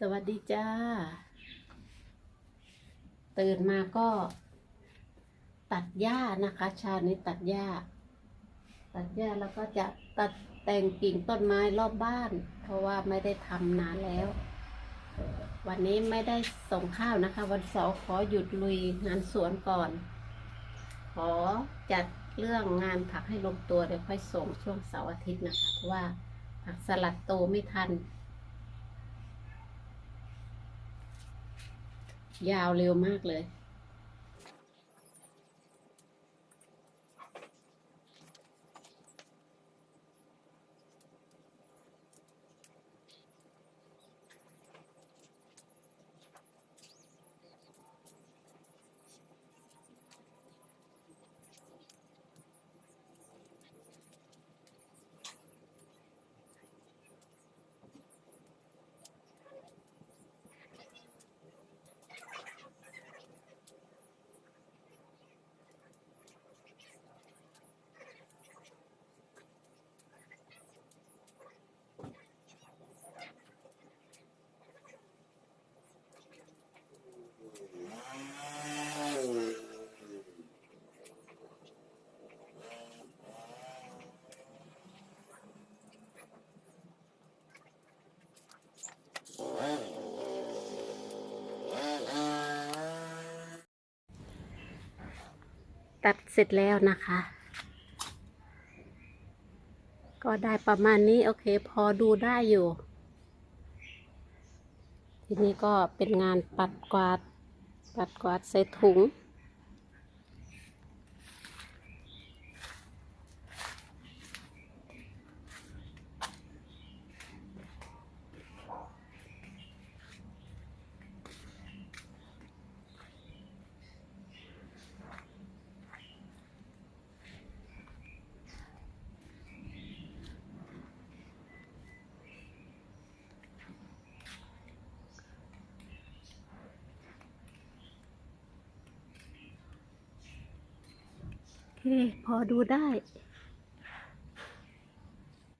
สวัสดีจ้า ตื่นมาก็ ตัดหญ้านะคะเชานี้ตัดหญ้า ตัดหญ้าแล้วก็จะตัดแต่งกิ่งต้นไม้รอบบ้าน เพราะว่าไม่ได้ทำนานแล้ว วันนี้ไม่ได้ส่งข้าวนะคะ วันเสาร์ขอหยุดลุยงานสวนก่อน ขอจัดเรื่องงานผักให้ลงตัวเดี๋ยวค่อยส่งช่วงเสาร์อาทิตย์นะคะ เพราะว่าผักสลัดโตไม่ทัน ยาวเร็วมากเลย ตัดเสร็จแล้วนะคะ ก็ได้ประมาณนี้โอเค พอดูได้อยู่ ทีนี้ก็เป็นงานปัดกวาด ปัดกวาดใส่ถุง พอดูได้